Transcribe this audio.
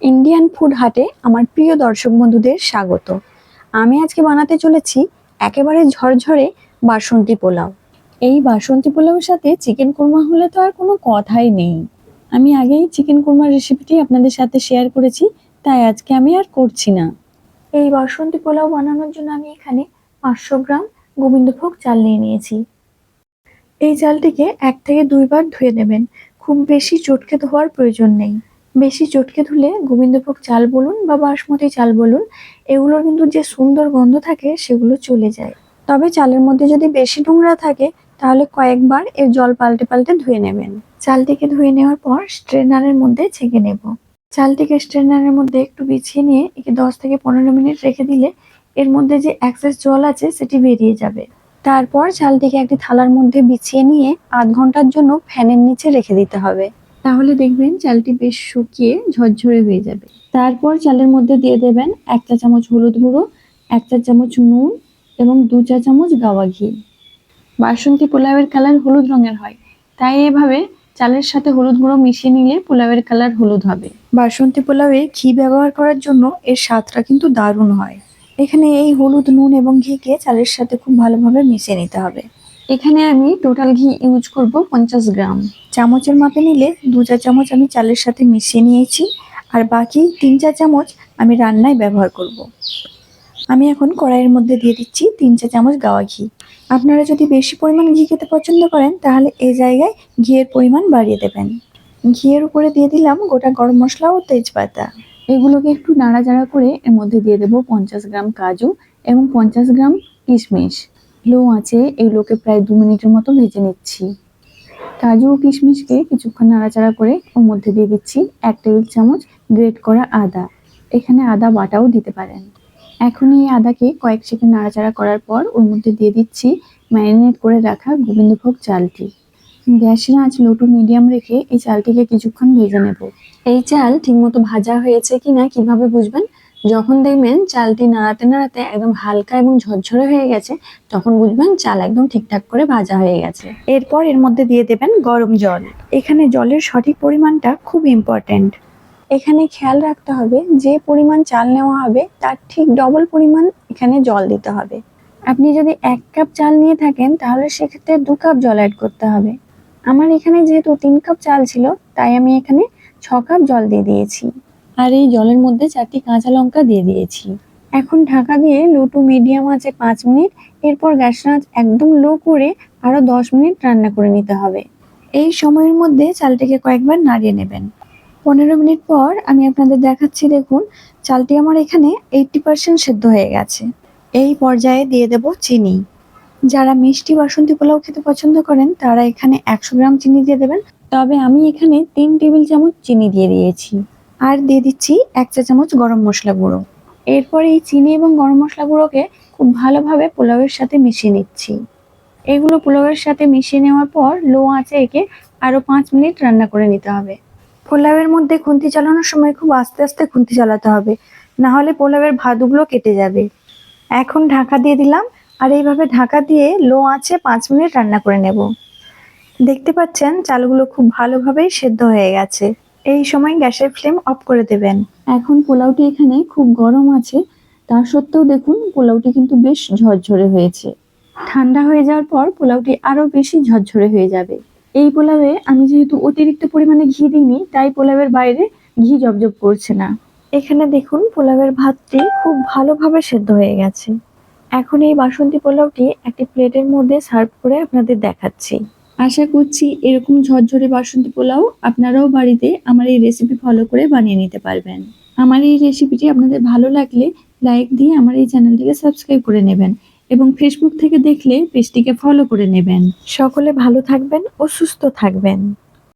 Indian food হাটে আমার প্রিয় দর্শক বন্ধুদের স্বাগত। আমি আজকে বানাতে চলেছি একেবারে ঝরঝরে বাসন্তী পোলাও। এই বাসন্তী পোলাওর সাথে চিকেন কোরমা হলে তো আর কোনো কথাই নেই। আমি আগেই চিকেন কোরমার রেসিপিটি আপনাদের সাথে শেয়ার করেছি, তাই আজকে আমি আর করছি না। এই বাসন্তী পোলাও বানানোর জন্য আমি এখানে পাঁচশো গ্রাম গোবিন্দভোগ চাল নিয়ে নিয়েছি। এই চালটিকে এক থেকে দুইবার ধুয়ে নেবেন। খুব বেশি চটকে ধোয়ার প্রয়োজন নেই। বেশি চটকে ধুলে গোবিন্দভোগ চাল বলুন বা বাসমতি চাল বলুন, এগুলোর কিন্তু যে সুন্দর গন্ধ থাকে সেগুলো চলে যায়। তবে চালের মধ্যে যদি বেশি নোংরা থাকে, তাহলে কয়েকবার এর জল পাল্টে পাল্টে ধুয়ে নেবেন। চালটিকে ধুয়ে নেওয়ার পর স্ট্রেনারের মধ্যে ছেঁকে নেব। চালটিকে স্ট্রেনারের মধ্যে একটু বিছিয়ে নিয়ে একে দশ থেকে পনেরো মিনিট রেখে দিলে এর মধ্যে যে অ্যাক্সেস জল আছে সেটি বেরিয়ে যাবে। তারপর চালটিকে একটি থালার মধ্যে বিছিয়ে নিয়ে আধ ঘণ্টার জন্য ফ্যানের নিচে রেখে দিতে হবে। তাহলে দেখবেন চালটি বেশ শুকিয়ে ঝরঝরে হয়ে যাবে। তারপর চালের মধ্যে দিয়ে দেবেন এক চা চামচ হলুদ গুঁড়ো, এক চা চামচ নুন এবং দু চা চামচ গাওয়া ঘি। বাসন্তী পোলাওয়ের কালার হলুদ রঙের হয়, তাই এভাবে চালের সাথে হলুদ গুঁড়ো মিশিয়ে নিলে পোলাওয়ের কালার হলুদ হবে। বাসন্তী পোলাওয়ে ঘি ব্যবহার করার জন্য এর স্বাদটা কিন্তু দারুণ হয়। এখানে এই হলুদ, নুন এবং ঘিকে চালের সাথে খুব ভালোভাবে মিশিয়ে নিতে হবে। এখানে আমি টোটাল ঘি ইউজ করব পঞ্চাশ গ্রাম। চামচের মাপে নিলে দু চা চামচ আমি চালের সাথে মিশিয়ে নিয়েছি আর বাকি তিন চা চামচ আমি রান্নায় ব্যবহার করব। আমি এখন কড়াইয়ের মধ্যে দিয়ে দিচ্ছি তিন চা চামচ গাওয়া ঘি। আপনারা যদি বেশি পরিমাণ ঘি খেতে পছন্দ করেন তাহলে এই জায়গায় ঘিয়ের পরিমাণ বাড়িয়ে দেবেন। ঘিয়ের উপরে দিয়ে দিলাম গোটা গরম মশলা ও তেজপাতা। এগুলোকে একটু নাড়াচাড়া করে এর মধ্যে দিয়ে দেবো পঞ্চাশ গ্রাম কাজু এবং পঞ্চাশ গ্রাম কিশমিশ। লো আছে এগুলোকে প্রায় দু মিনিটের মতো ভেজে নিচ্ছি। কাজু ও কিশমিশকে কিছুক্ষণ নাড়াচাড়া করে ওর মধ্যে দিয়ে দিচ্ছি এক টেবিল চামচ গ্রেট করা আদা। এখানে আদা বাটাও দিতে পারেন। এখন এই আদাকে কয়েক সেকেন্ড নাড়াচাড়া করার পর ওর মধ্যে দিয়ে দিচ্ছি ম্যারিনেট করে রাখা গোবিন্দভোগ চালটি। গ্যাসের আঁচ লো টু মিডিয়াম রেখে এই চালটিকে কিছুক্ষণ ভেজে নেব। এই চাল ঠিকমতো ভাজা হয়েছে কিনা কীভাবে বুঝবেন? যখন দেখবেন চালটি নাড়াতে নাড়াতে একদম হালকা এবং ঝরঝরে হয়ে গেছে, তখন বুঝবেন চাল একদম ঠিকঠাক করে ভাজা হয়ে গেছে। এরপর এর মধ্যে দিয়ে দেবেন গরম জল। এখানে জলের সঠিক পরিমাণটা খুব ইম্পর্ট্যান্ট এখানে খেয়াল রাখতে হবে, যে পরিমাণ চাল নেওয়া হবে, তার ঠিক ডবল পরিমাণ এখানে জল দিতে হবে। আপনি যদি এক কাপ চাল নিয়ে থাকেন, তাহলে সেক্ষেত্রে দু কাপ জল অ্যাড করতে হবে। আমার এখানে যেহেতু তিন কাপ চাল ছিল, তাই আমি এখানে ছ কাপ জল দিয়ে দিয়েছি। আর এই জলের মধ্যে চারটি কাঁচা লঙ্কা দিয়ে দিয়েছি। এখন ঢাকা দিয়ে লো টু মিডিয়াম আছে পাঁচ মিনিট, এরপর গ্যাসের আঁচ একদম লো করে আরও দশ মিনিট রান্না করে নিতে হবে। এই সময়ের মধ্যে চালটিকে কয়েকবার নাড়িয়ে নেবেন। পনেরো মিনিট পর আমি আপনাদের দেখাচ্ছি, দেখুন, চালটি আমার এখানে এইটটি পার্সেন্ট সেদ্ধ হয়ে গেছে। এই পর্যায়ে দিয়ে দেব চিনি। যারা মিষ্টি বাসন্তী পোলাও খেতে পছন্দ করেন, তারা এখানে একশো গ্রাম চিনি দিয়ে দেবেন। তবে আমি এখানে তিন টেবিল চামচ চিনি দিয়ে দিয়েছি। আর দিয়ে দিচ্ছি এক চা চামচ গরম মশলা গুঁড়ো। এরপর এই চিনি এবং গরম মশলা গুঁড়োকে খুব ভালোভাবে পোলাওয়ের সাথে মিশিয়ে নিচ্ছি। এগুলো পোলাওয়ের সাথে মিশিয়ে নেওয়ার পর লো আঁচে একে আরও পাঁচ মিনিট রান্না করে নিতে হবে। পোলাওয়ের মধ্যে খুন্তি চালানোর সময় খুব আস্তে আস্তে খুন্তি চালাতে হবে, না হলে পোলাওয়ের ভাতগুলো কেটে যাবে। এখন ঢাকা দিয়ে দিলাম আর এইভাবে ঢাকা দিয়ে লো আঁচে পাঁচ মিনিট রান্না করে নেব। দেখতে পাচ্ছেন চালগুলো খুব ভালোভাবেই সেদ্ধ হয়ে গেছে। এই সময় গ্যাসের ফ্লেম অফ করে দেবেন। এখন পোলাওটি এখানে খুব গরম আছে। তা সত্ত্বেও দেখুন পোলাওটি কিন্তু বেশ ঝরঝরে হয়েছে। ঠান্ডা হয়ে যাওয়ার পর পোলাওটি আরও বেশি ঝরঝরে হয়ে যাবে। এই পোলাওয়ে আমি যেহেতু অতিরিক্ত পরিমাণে ঘি দিইনি তাই পোলাওয়ের বাইরে ঘি জবজব করছে না। এখানে দেখুন পোলাওয়ের ভাতটি খুব ভালোভাবে সেদ্ধ হয়ে গেছে। এখন এই বাসন্তী পোলাওটি একটি প্লেটের মধ্যে সার্ভ করে আপনাদের দেখাচ্ছি। আশা করছি এরকম ঝরঝরে বাসন্তী পোলাও আপনারাও বাড়িতে আমার এই রেসিপি ফলো করে বানিয়ে নিতে পারবেন। আমার এই রেসিপিটি আপনাদের ভালো লাগলে লাইক দিয়ে আমার এই চ্যানেলটিকে সাবস্ক্রাইব করে নেবেন এবং ফেসবুক থেকে দেখলে পেজটিকে ফলো করে নেবেন। সকলে ভালো থাকবেন ও সুস্থ থাকবেন।